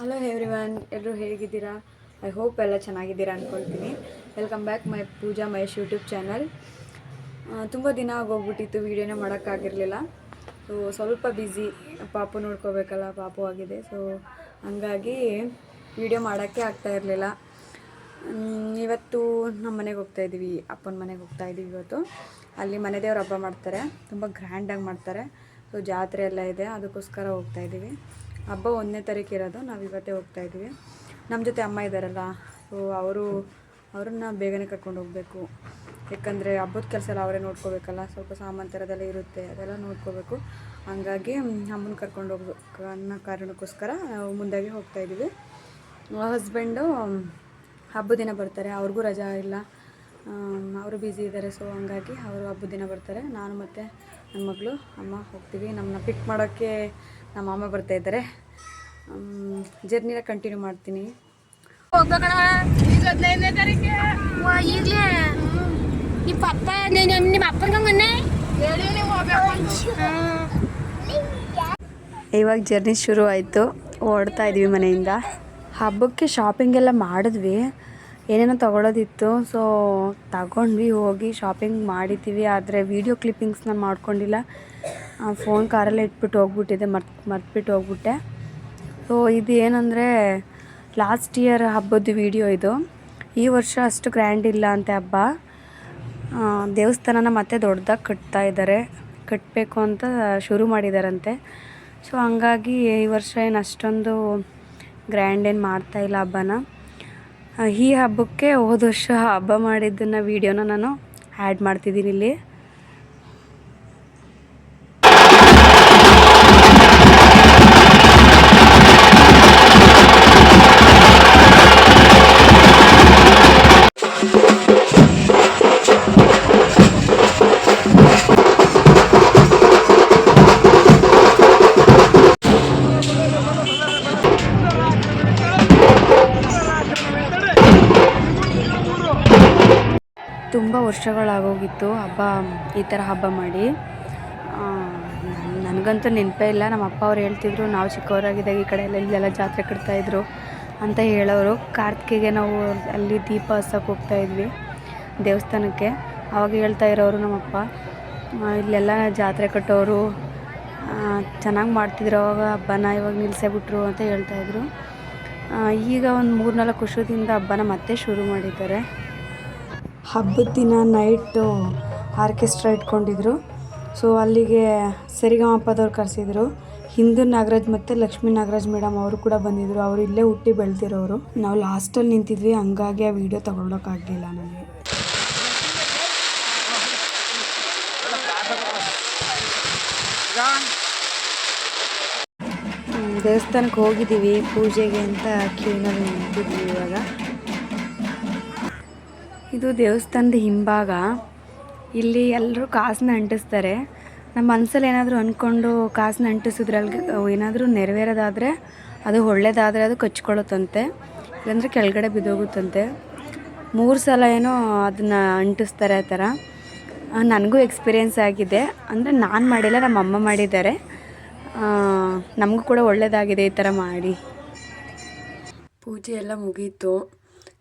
Hello everyone ಎಲ್ಲರೂ ಹೇಗಿದ್ದೀರಾ? I hope ಎಲ್ಲ ಚೆನ್ನಾಗಿದ್ದೀರಾ ಅಂದ್ಕೊಳ್ತೀನಿ welcome back my Pooja Mahesh YouTube channel ತುಂಬ ದಿನ ಆಗೋಗ್ಬಿಟ್ಟಿತ್ತು. ವೀಡಿಯೋನೇ ಮಾಡೋಕ್ಕಾಗಿರಲಿಲ್ಲ. ಸೊ ಸ್ವಲ್ಪ ಬ್ಯುಸಿ ಪಾಪು ನೋಡ್ಕೋಬೇಕಲ್ಲ, ಪಾಪು ಆಗಿದೆ. ಸೊ ಹಂಗಾಗಿ ವೀಡಿಯೋ ಮಾಡೋಕ್ಕೆ ಆಗ್ತಾ ಇರಲಿಲ್ಲ. ಇವತ್ತು ನಮ್ಮ ಮನೆಗೆ ಹೋಗ್ತಾ ಇದ್ದೀವಿ ಅಪ್ಪನ ಮನೆಗೆ ಹೋಗ್ತಾ ಇದ್ದೀವಿ ಇವತ್ತು. ಅಲ್ಲಿ ಮನೆ ದೇವ್ರ ಹಬ್ಬ ಮಾಡ್ತಾರೆ. ತುಂಬ ಗ್ರ್ಯಾಂಡಾಗಿ ಮಾಡ್ತಾರೆ. ಸೊ ಜಾತ್ರೆ ಎಲ್ಲ ಇದೆ. ಅದಕ್ಕೋಸ್ಕರ ಹೋಗ್ತಾ ಇದ್ದೀವಿ ಹಬ್ಬ ಒಂದನೇ ತಾರೀಕು ಇರೋದು. ನಾವು ಇವತ್ತೇ ಹೋಗ್ತಾ ಇದ್ದೀವಿ ನಮ್ಮ ಜೊತೆ ಅಮ್ಮ ಇದ್ದಾರಲ್ಲ ಸೊ ಅವರು, ಅವ್ರನ್ನ ಬೇಗನೆ ಕರ್ಕೊಂಡು ಹೋಗಬೇಕು. ಯಾಕಂದರೆ ಹಬ್ಬದ ಕೆಲಸ ಎಲ್ಲ ಅವರೇ ನೋಡ್ಕೋಬೇಕಲ್ಲ, ಸ್ವಲ್ಪ ಸಾಮಾನು ಥರದೆಲ್ಲ ಇರುತ್ತೆ, ಅದೆಲ್ಲ ನೋಡ್ಕೋಬೇಕು. ಹಂಗಾಗಿ ಅಮ್ಮನ ಕರ್ಕೊಂಡು ಹೋಗ್ಬೇಕು ಅನ್ನೋ ಕಾರಣಕ್ಕೋಸ್ಕರ ನಾವು ಮುಂದಾಗಿ ಹೋಗ್ತಾ ಇದ್ದೀವಿ ಹಸ್ಬೆಂಡು ಹಬ್ಬದ ದಿನ ಬರ್ತಾರೆ, ಅವ್ರಿಗೂ ರಜಾ ಇಲ್ಲ. ಅವರು ಬ್ಯುಸಿ ಇದ್ದಾರೆ ಸೊ ಹಂಗಾಗಿ ಅವರು ಹಬ್ಬದ ದಿನ ಬರ್ತಾರೆ. ನಾನು ಮತ್ತು ನನ್ನ ಮಗಳು, ಅಮ್ಮ ಹೋಗ್ತೀವಿ. ನಮ್ಮನ್ನ ಪಿಕ್ ಮಾಡೋಕ್ಕೆ ನಮ್ಮ ಅಮ್ಮ ಬರ್ತಾ ಇದ್ದಾರೆ ಜರ್ನಿನ ಕಂಟಿನ್ಯೂ ಮಾಡ್ತೀನಿ ಈಗಲೇ ನಿಮ್ಮ ಇವಾಗ ಜರ್ನಿ ಶುರು ಆಯಿತು ಓಡ್ತಾ ಇದ್ವಿ ಮನೆಯಿಂದ. ಹಬ್ಬಕ್ಕೆ ಶಾಪಿಂಗ್ ಎಲ್ಲ ಮಾಡಿದ್ವಿ. ಏನೇನೋ ತೊಗೊಳೋದಿತ್ತು. ಸೊ ತಗೊಂಡ್ವಿ, ಹೋಗಿ ಶಾಪಿಂಗ್ ಮಾಡಿದ್ದೀವಿ ಆದರೆ ವೀಡಿಯೋ ಕ್ಲಿಪ್ಪಿಂಗ್ಸ್ ನಾನು ಮಾಡ್ಕೊಂಡಿಲ್ಲ. ಫೋನ್ ಕಾರಲ್ಲೇ ಇಟ್ಬಿಟ್ಟು ಹೋಗ್ಬಿಟ್ಟಿದೆ, ಮರ್ತು, ಮರ್ತ್ಬಿಟ್ಟು ಹೋಗ್ಬಿಟ್ಟೆ. ಸೊ ಇದು ಏನಂದರೆ ಲಾಸ್ಟ್ ಇಯರ್ ಹಬ್ಬದ ವೀಡಿಯೋ ಇದು. ಈ ವರ್ಷ ಅಷ್ಟು ಗ್ರ್ಯಾಂಡ್ ಇಲ್ಲ ಅಂತೆ ಹಬ್ಬ. ದೇವಸ್ಥಾನನ ಮತ್ತೆ ದೊಡ್ಡದಾಗಿ ಕಟ್ತಾ ಇದ್ದಾರೆ ಕಟ್ಟಬೇಕು ಅಂತ ಶುರು ಮಾಡಿದಾರಂತೆ. ಸೊ ಹಂಗಾಗಿ ಈ ವರ್ಷ ಏನು ಅಷ್ಟೊಂದು ಗ್ರ್ಯಾಂಡ್ ಏನು ಮಾಡ್ತಾ ಇಲ್ಲ ಹಬ್ಬನ. ಈ ಹಬ್ಬಕ್ಕೆ ಹೋದ ವರ್ಷ ಹಬ್ಬ ಮಾಡಿದ್ದನ್ನು ವೀಡಿಯೋನ ನಾನು ಆ್ಯಡ್ ಮಾಡ್ತಿದ್ದೀನಿ ಇಲ್ಲಿ. ತುಂಬ ವರ್ಷಗಳಾಗೋಗಿತ್ತು ಹಬ್ಬ, ಈ ಥರ ಹಬ್ಬ ಮಾಡಿ. ನನಗಂತೂ ನೆನಪೇ ಇಲ್ಲ. ನಮ್ಮ ಅಪ್ಪ ಅವ್ರು ಹೇಳ್ತಿದ್ರು, ನಾವು ಚಿಕ್ಕವರಾಗಿದ್ದಾಗ ಈ ಕಡೆ ಎಲ್ಲ ಇಲ್ಲೆಲ್ಲ ಜಾತ್ರೆ ಕಟ್ತಾಯಿದ್ರು ಅಂತ ಹೇಳೋರು. ಕಾರ್ತಿಕೆಗೆ ನಾವು ಅಲ್ಲಿ ದೀಪ ಹಚ್ಚಕ್ಕೆ ಹೋಗ್ತಾಯಿದ್ವಿ ದೇವಸ್ಥಾನಕ್ಕೆ. ಆವಾಗ ಹೇಳ್ತಾ ಇರೋರು ನಮ್ಮಪ್ಪ ಇಲ್ಲೆಲ್ಲ ಜಾತ್ರೆ ಕಟ್ಟೋರು ಚೆನ್ನಾಗಿ ಮಾಡ್ತಿದ್ರು ಅವಾಗ, ಹಬ್ಬನ ಇವಾಗ ನಿಲ್ಲಿಸೇಬಿಟ್ರು ಅಂತ ಹೇಳ್ತಾಯಿದ್ರು ಈಗ ಒಂದು ಮೂರು ನಾಲ್ಕು ವರ್ಷದಿಂದ ಹಬ್ಬನ ಮತ್ತೆ ಶುರು ಮಾಡಿದ್ದಾರೆ. ಹಬ್ಬದ ದಿನ ನೈಟು ಆರ್ಕೆಸ್ಟ್ರಾ ಇಟ್ಕೊಂಡಿದ್ರು. ಸೊ ಅಲ್ಲಿಗೆ ಸರಿಗಮಪದವ್ರು ಕರೆಸಿದ್ರು. ಹಿಂದೂ ನಾಗರಾಜ್ ಮತ್ತು ಲಕ್ಷ್ಮೀ ನಾಗರಾಜ್ ಮೇಡಮ್ ಅವರು ಕೂಡ ಬಂದಿದ್ರು. ಅವರು ಇಲ್ಲೇ ಹುಟ್ಟಿ ಬೆಳೆದಿರೋರು. ನಾವು ಲಾಸ್ಟಲ್ಲಿ ನಿಂತಿದ್ವಿ. ಹಂಗಾಗಿ ಆ ವಿಡಿಯೋ ತಗೊಳ್ಳೋಕ್ಕಾಗಲಿಲ್ಲ ನನಗೆ ದೇವಸ್ಥಾನಕ್ಕೆ ಹೋಗಿದ್ದೀವಿ. ಪೂಜೆಗೆ ಅಂತ ಕ್ಯೂನಲ್ಲಿ ನಿಂತಿದ್ವಿ ಇವಾಗ. ಇದು ದೇವಸ್ಥಾನದ ಹಿಂಭಾಗ. ಇಲ್ಲಿ ಎಲ್ಲರೂ ಕಾಸನ್ನ ಅಂಟಿಸ್ತಾರೆ. ನಮ್ಮ ಮನಸ್ಸಲ್ಲಿ ಏನಾದರೂ ಅಂದ್ಕೊಂಡು ಕಾಸನ್ನ ಅಂಟಿಸಿದ್ರಲ್ಲಿ ಏನಾದರೂ ನೆರವೇರೋದಾದರೆ ಅದು ಒಳ್ಳೇದಾದರೆ ಅದು ಕಚ್ಕೊಳ್ಳುತ್ತಂತೆ. ಇಲ್ಲಾಂದರೆ ಕೆಳಗಡೆ ಬಿದ್ದೋಗುತ್ತಂತೆ. ಮೂರು ಸಲ ಏನೋ ಅದನ್ನು ಅಂಟಿಸ್ತಾರೆ ಆ ಥರ. ನನಗೂ ಎಕ್ಸ್ಪೀರಿಯೆನ್ಸ್ ಆಗಿದೆ. ಅಂದರೆ ನಾನು ಮಾಡಿಲ್ಲ, ನಮ್ಮ ಅಮ್ಮ ಮಾಡಿದ್ದಾರೆ. ನಮಗೂ ಕೂಡ ಒಳ್ಳೆಯದಾಗಿದೆ ಈ ಥರ ಮಾಡಿ. ಪೂಜೆ ಎಲ್ಲ ಮುಗೀತು.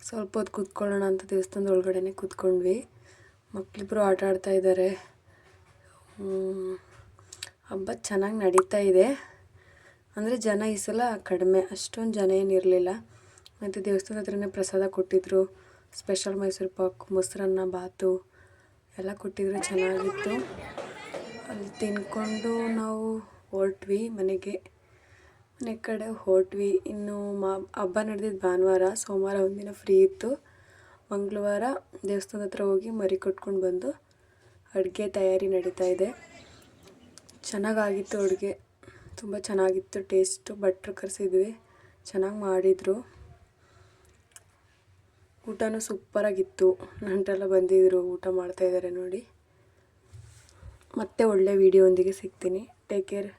ಸ್ವಲ್ಪ ಹೊತ್ತು ಕೂತ್ಕೊಳ್ಳೋಣ ಅಂತ ದೇವಸ್ಥಾನದ ಒಳಗಡೆನೆ ಕೂತ್ಕೊಂಡ್ವಿ. ಮಕ್ಕಳಿಬ್ರು ಆಟ ಆಡ್ತಾ ಇದ್ದಾರೆ ಹಬ್ಬ ಚೆನ್ನಾಗಿ ನಡೀತಾ ಇದೆ. ಅಂದರೆ ಜನ ಈ ಸಲ ಕಡಿಮೆ, ಅಷ್ಟೊಂದು ಜನ ಏನಿರಲಿಲ್ಲ ಮತ್ತು ದೇವಸ್ಥಾನದ ಹತ್ರನೇ ಪ್ರಸಾದ ಕೊಟ್ಟಿದ್ದರು ಸ್ಪೆಷಲ್ ಮೈಸೂರು ಪಾಕ್, ಮೊಸರನ್ನ, ಬಾತು ಎಲ್ಲ ಕೊಟ್ಟಿದ್ರು, ಚೆನ್ನಾಗಿತ್ತು. ಅಲ್ಲಿ ತಿನ್ಕೊಂಡು ನಾವು ಹೊರಟ್ವಿ ಮನೆಗೆ. ಮನೆ ಕಡೆ ಹೊರಟ್ವಿ. ಇನ್ನು ಮಾ, ಹಬ್ಬ ನಡೆದಿದ್ದು ಭಾನುವಾರ, ಸೋಮವಾರ ಒಂದಿನ ಫ್ರೀ ಇತ್ತು. ಮಂಗಳವಾರ ದೇವಸ್ಥಾನದ ಹತ್ರ ಹೋಗಿ ಮರಿ ಕೊಟ್ಕೊಂಡು ಬಂದು ಅಡುಗೆ ತಯಾರಿ ನಡೀತಾ ಇದೆ. ಚೆನ್ನಾಗಾಗಿತ್ತು ಅಡುಗೆ. ತುಂಬ ಚೆನ್ನಾಗಿತ್ತು ಟೇಸ್ಟು. ಭಟ್ರು ಕರೆಸಿದ್ವಿ. ಚೆನ್ನಾಗಿ ಮಾಡಿದರು. ಊಟನೂ ಸೂಪರಾಗಿತ್ತು. ನಂಟೆಲ್ಲ ಬಂದಿದ್ದರು ಊಟ ಮಾಡ್ತಾಯಿದ್ದಾರೆ ನೋಡಿ. ಮತ್ತೆ ಒಳ್ಳೆ ವೀಡಿಯೋ ಒಂದಿಗೆ ಸಿಗ್ತೀನಿ. Take care